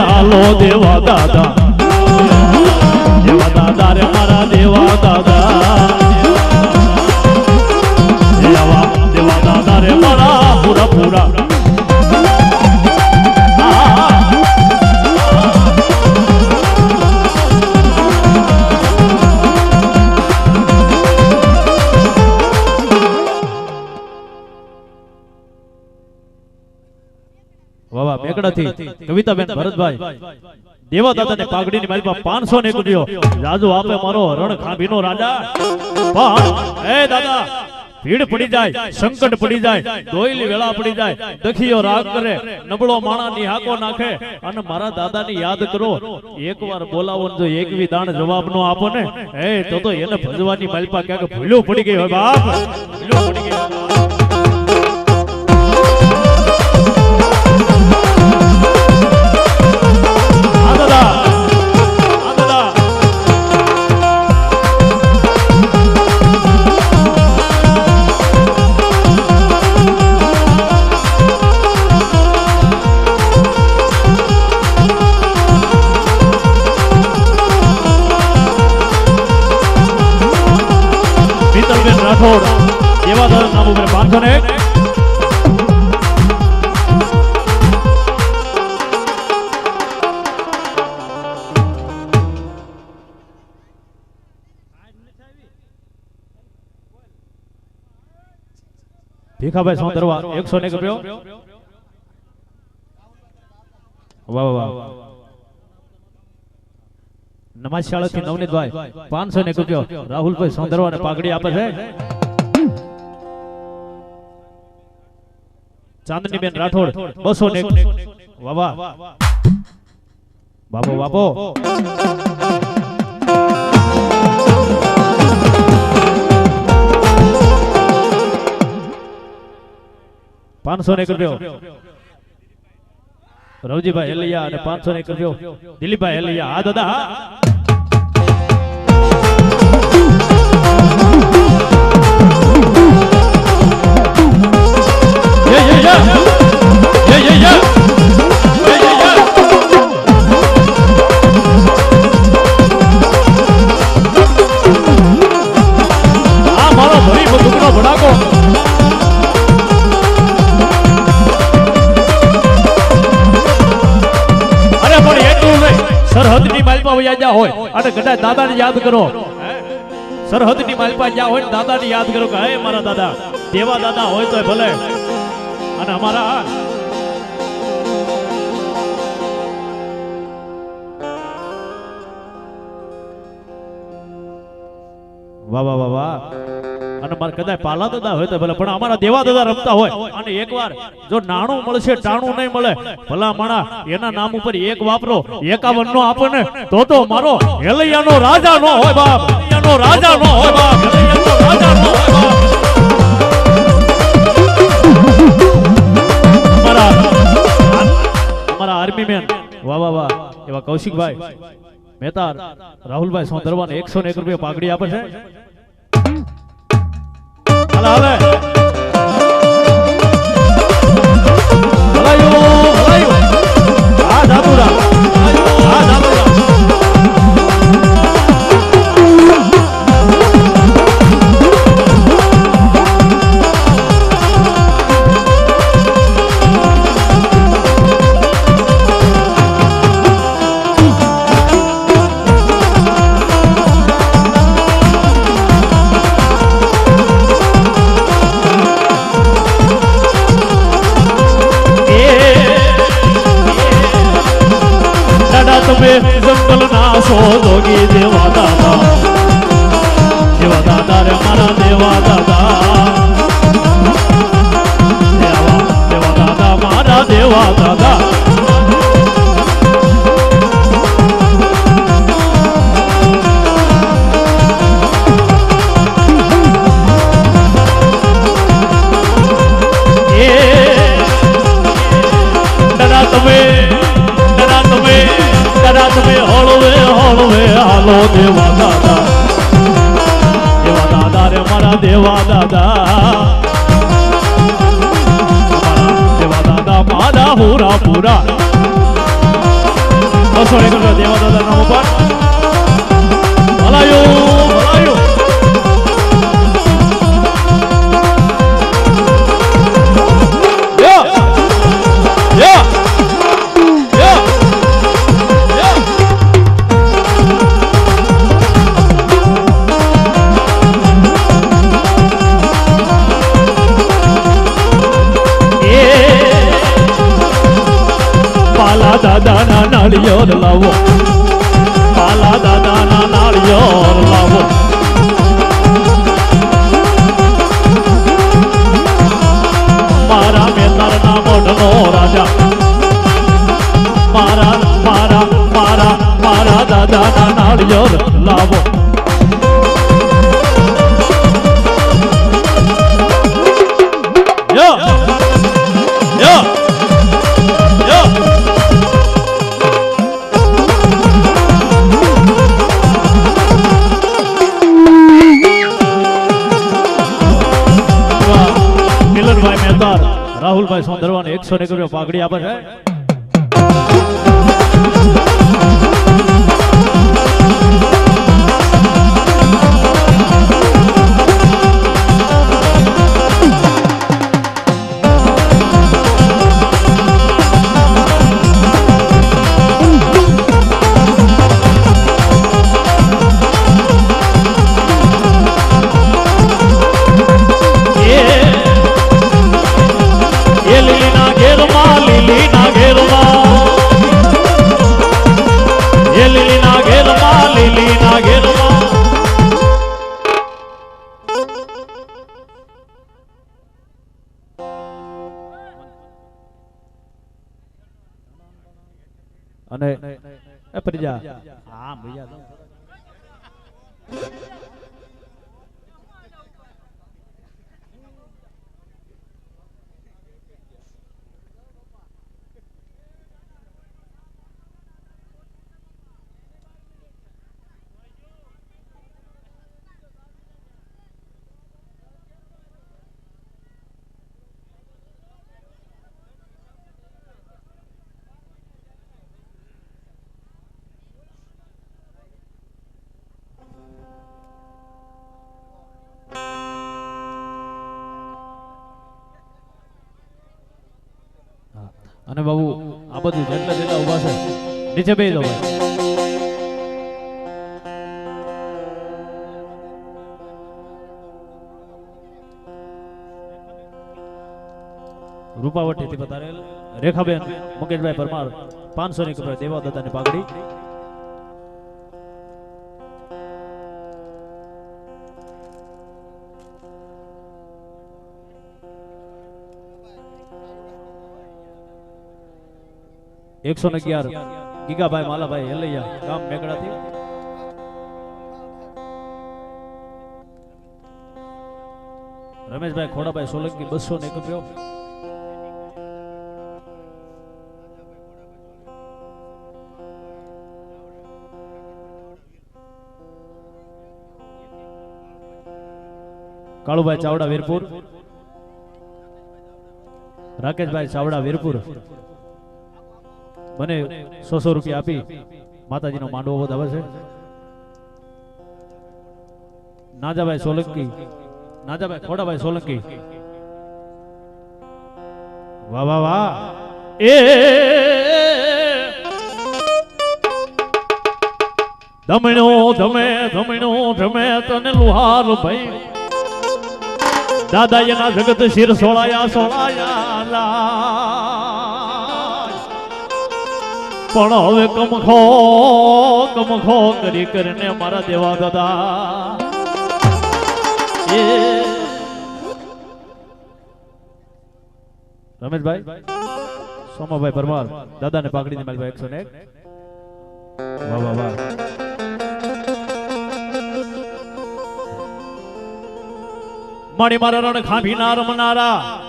હાલો દેવા દાદા. દેવા દાદા રે મારા દેવા દાદા. મેકડાથી કવિતાબેન ભરતભાઈ દેવા દાદાને પાઘડીની માલિપા પાંચસો ને કુડ્યો રાજુ આપે મારો રણ રાજા. પણ, એ દાદા, ભીડ પડી જાય, સંકટ પડી જાય, દોયલી વેળા પડી જાય, દખીયો રાગ કરે, નબળો માણા નિહાકો નાખે. અને મારા દાદાની યાદ કરો, એકવાર બોલાવો જો એકવી દાણ જવાબ નો આપો ને, એ તો તો એને ભજવાની માલપા ક્યાંક ભૂલ્યો પડી ગઈ હોય બાપ. ભૂલ્યો પડી ગઈ રાઠોડ. એવા દાદા નામ ઉપર પાંચસો ને ભીખાભાઈ સોંદરવા એકસો ને રૂપિયો. વાહ વાહ. નમાજ શાળા થી નવનીતભાઈ પાંચસો ને કુક્યો રાહુલભાઈ સોંદરવા ને પાઘડી આપે છે. ચાંદની બેન રાઠોડ બસો ને વાહ બાપો બાપો. પાંચસો ને કુક્યો રવજીભાઈ હેલૈયા અને પાંચસો ને કુક્યો દિલીપભાઈ હેલિયા હા દાદા માલપા હોય અને કદાચ દાદાને યાદ કરો. સરહદની માલપા જ્યાં હોય ને દાદાને યાદ કરો કે હે મારા દાદા, દેવા દાદા હોય તો ભલે. અને અમારા વાહ વાહ વાહ. અને મારે કદાચ પાલા દાદા હોય તો ભલે, પણ અમારા દેવા દાદા રમતા હોય. અને એકવાર જો નાણું મળશે, ટાણું નહીં મળે, ભલા માણા, એના નામ ઉપર એક વાપરો, એકાવન નો આપો ને, તો તો મારો હેલૈયાનો રાજા નો હોય બાપ રાજા નો હોય બાપ રાજા નો હોય બાપ. આર્મી મેન વાહ વાહ વાહ. એવા કૌશિકભાઈ મહેતા રાહુલભાઈ સોંદરવાને એકસો ને એક રૂપિયા પાઘડી આપે છે. હાલે. જંગલ જોગી દેવા દાદા દેવા દાદા રે મારા દેવા દાદા. દેવા દેવા દાદા મારા દેવા દાદા તમે હળવે દેવા દાદા. દેવા દાદા રે મારા દેવા દાદા. દેવા દાદા મારા હોરા પૂરા. દેવા દાદા નામ ઉપર 的 love。આપે છે. અને એ પ્રજા હા ભૈયા અને બાબુ, આ બધું જેટલા જેટલા ઊભા છે, નીચે બે દો રૂપાવટી થી બતાવેલ રેખાબેન મુકેશભાઈ પરમાર, પાંચસો ની કપડા દેવા દાદાની પાઘડી. એકસો ને અગિયાર. ગીગાભાઈ માલાભાઈ હેલૈયા, ગામ મેઘડાથી. રમેશભાઈ ખોડાભાઈ સોલંકી બસો ને એક રૂપિયો કાળુભાઈ ચાવડા વીરપુર. રાકેશભાઈ ચાવડા વીરપુર. મને સો સો રૂપિયા આપી. માતાજીનો માંડવો વધાવે છે. નાજાભાઈ સોલંકી, નાજાભાઈ ખોડાભાઈ સોલંકી. વાહ વાહ વાહ. એ ધમણો, ધમે ધમણો, ધમે તને લુહાર ભાઈ. દાદા એના જગત શિર સોળાયા સોળાયા પણ હવે કમખો કમખો કરી કરીને મારા દેવા દાદા. એ. રમેશભાઈ, સોમાભાઈ પરમાર, દાદાને પાઘડીને મારી એકસો ને વાહ વાહ વાહ. મારી મારા રણ ખાંભીના રમનારા.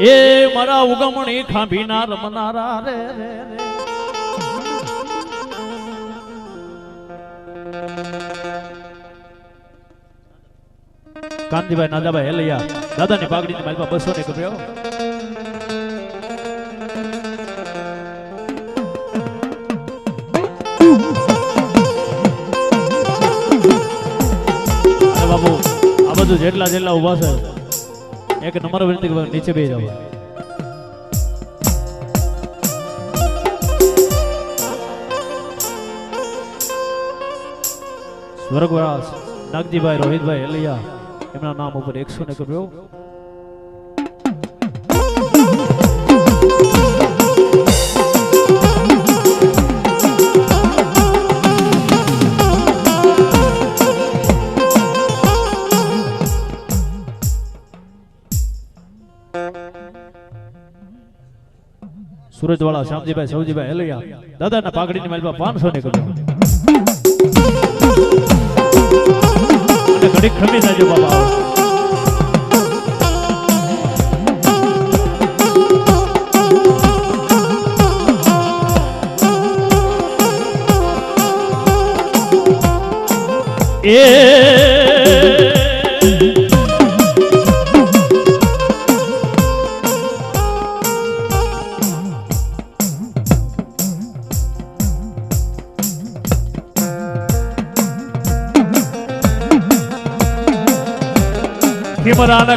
એ મારા ઉગમણી ખાંભીના રમનારા રે રે રે. કાંતિભાઈ નાદાભાઈ હેલૈયા. દાદાની પાઘડી ની પાસે બસો ને કપડ્યો બાબુ આ બધું જેટલા જેટલા ઊભા છે, એક નંબર વિનંતી નીચે બે જાવ સ્વર્ગવાસ નાગજીભાઈ, રોહિતભાઈ એલિયા એમના નામ ઉપર એકસો ને કર્યો સુરજવાળા, શ્યામજીભાઈ, સૌજીભાઈ એલિયા દાદાના પાઘડીની માલમાં પાંચસો ને કર્યો અને ઘડી ખમી જાજો બાબા એ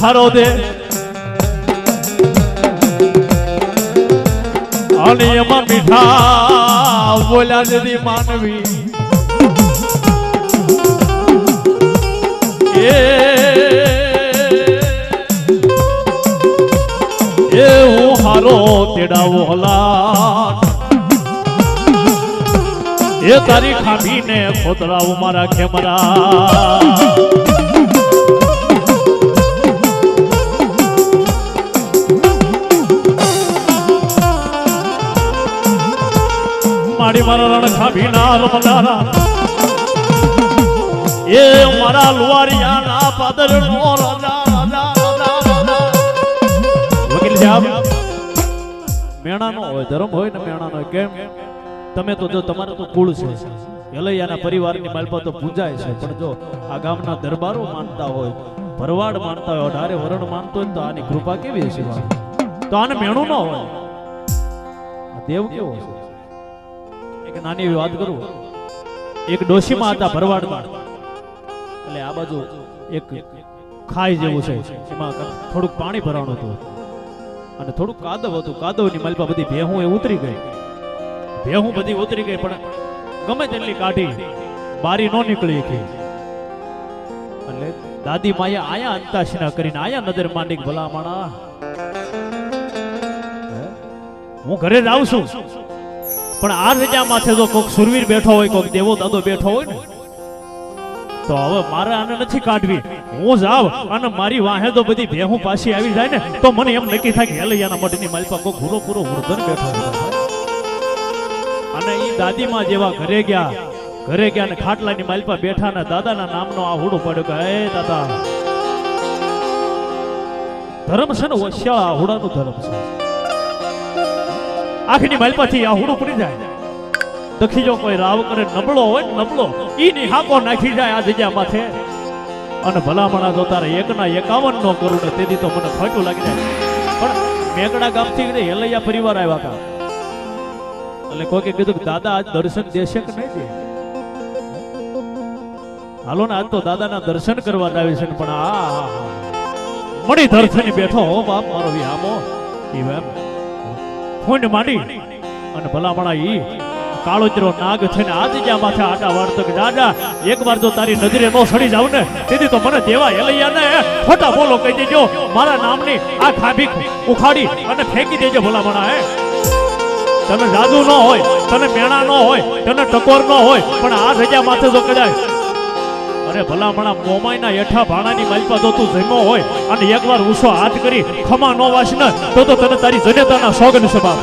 ખીમરાને દે અને એમાં મીઠા બોલ્યા જતી માનવી. એ એ હું હારો તેડાવો હલા એ તારી ખામીને ખોતરાવું મારા ખેમરા મારી મારા રણ ખાભીના રમદારા એ મારા લુવારિયાના પાદર નો રાજા રાજા વકીલ સાહેબ, મેણાનો હોય, ધર્મ હોય ને મેણાનો. કેમ? તમે તો જો, તમારે તો કુળ છે. એલૈયાના પરિવારની માલપા તો પૂજાય છે, પણ જો આ ગામના દરબારો માનતા હોય, ભરવાડ માનતા હોય, અઢારે વરણ માનતો હોય તો આની કૃપા કેવી હશે તો આને મેણું ન હોય. દેવ કેવો છે એક નાની એવી વાત કરું. એક ડોશીમાં હતા ભરવાડમાં. એટલે આ બાજુ એક ખાઈ જેવું છે. એમાં થોડુંક પાણી ભરાણું હતું. અને થોડુંક કાદવ હતું. કાદવની મલપા બધી ભેહું એ ઉતરી ગઈ. ભેહું બધી ઉતરી ગઈ, પણ ગમે તેટલી કાઢી, બારી નો નીકળી ગઈ એટલે દાદી માએ આયા અંતાશના કરીને આયા નજર માંડી કે ભલા માણા હું ઘરે જ આવું છું. પણ આ રજા માથે જો કોક સુરવીર બેઠો હોય, કોક દેવો દાદો બેઠો હોય તો હવે મારે આને નથી કાઢવી. હું જાવ અને મારી વાહે તો બધી ભેહું પાછી આવી જાય ને, તો મને એમ નક્કી થાય કે હેલૈયાના મઢની માલિકા કોક પૂરો પૂરો વૃદ્ધન બેઠો અને એ દાદીમાં જેવા ઘરે ગયા ઘરે ગયા ને ખાટલાની માલપા બેઠા ને દાદાના નામનો આ હુડો પડ્યો કે હે દાદા, ધર્મ છે ને વસ્યાળા હુડાનું ધર્મ છે. આખની માલપાથી આ હુડું પડી જાય. દખી જો કોઈ રાવ કરે, નબળો હોય નબળો ઈ ની હાકો નાખી જાય આ જગ્યા માથે. અને ભલામણા જો તારે એકના એકાવન નો કરું ને તેથી તો મને ખોટું લાગી જાય. પણ મેકડા ગામથી હેલૈયા પરિવાર આવ્યા હતા. એટલે કોકે કીધું કે દાદા આજ દર્શન દેશે કે નહીં દે? હાલો ને, આજ તો દાદાના દર્શન કરવા આવી છે પણ આ. મણી દર્શન બેઠો બાપ, મારો વિહામો એમ. ફૂંડ માંડી. અને ભલામણા ઈ કાળોતરો નાગ છે ને આજ જ્યાં માથે આટા વાળતો કે, દાદા એક વાર જો તારી નજરે નો સડી જાવ ને, તેથી તો મને દેવા એલૈયા ને. ખોટા બોલો કહી દેજો. મારા નામની આ ખાભી ઉખાડી અને ફેંકી દેજો ભલામણા, હે. તને જાદુ ન હોય, તને મેણા ન હોય, તને ટકોર ન હોય, પણ આ જગ્યા માથે જો કદાચ અરે ભલામણા મોમાઈના હેઠા ભાણાની માલપા તો તું જમ્યો હોય અને એકવાર ઉસો હાથ કરી ખમા નો વાસ ને તો તો તને તારી જનેતાના સોગન બાપ.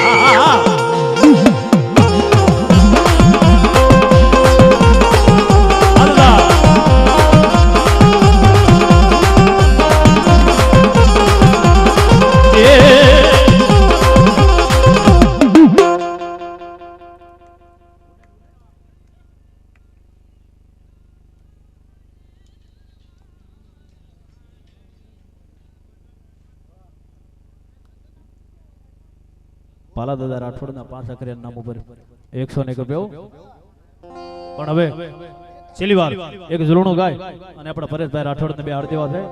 હા હા હા. પાલા દાદા રાઠોડ ના પાંચ અકરિયા નામ ઉપર. એકસો ને એક રૂપિયો પણ હવે, છેલ્લી વાર એક ઝૂલણું ગાય અને આપણા પરેશભાઈ રાઠોડ ને બે આરતીવા થાય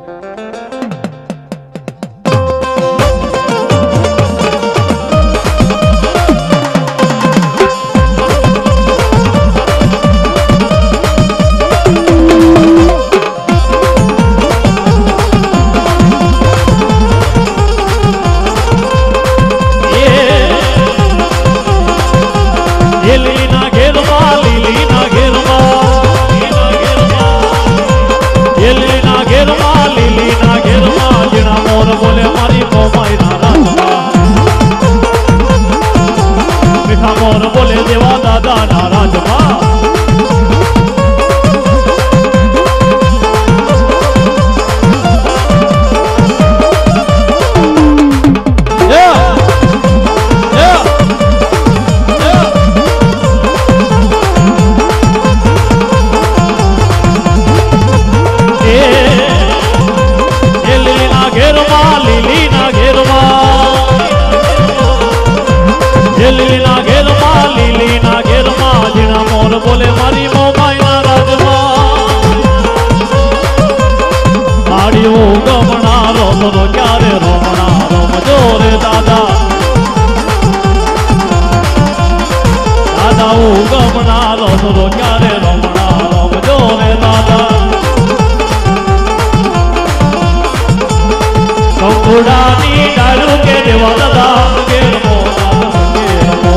કુડાની ડાળું કે દેવા દાદા કે રમો સંગે રમો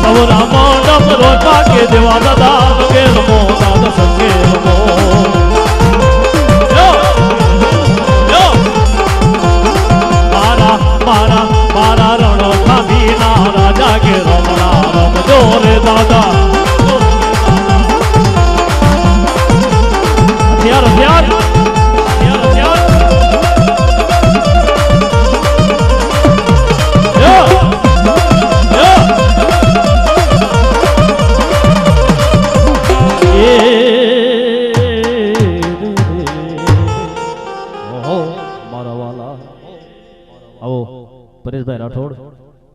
સૌ દેવા દાદા કે રમો દાદા સંગે રમો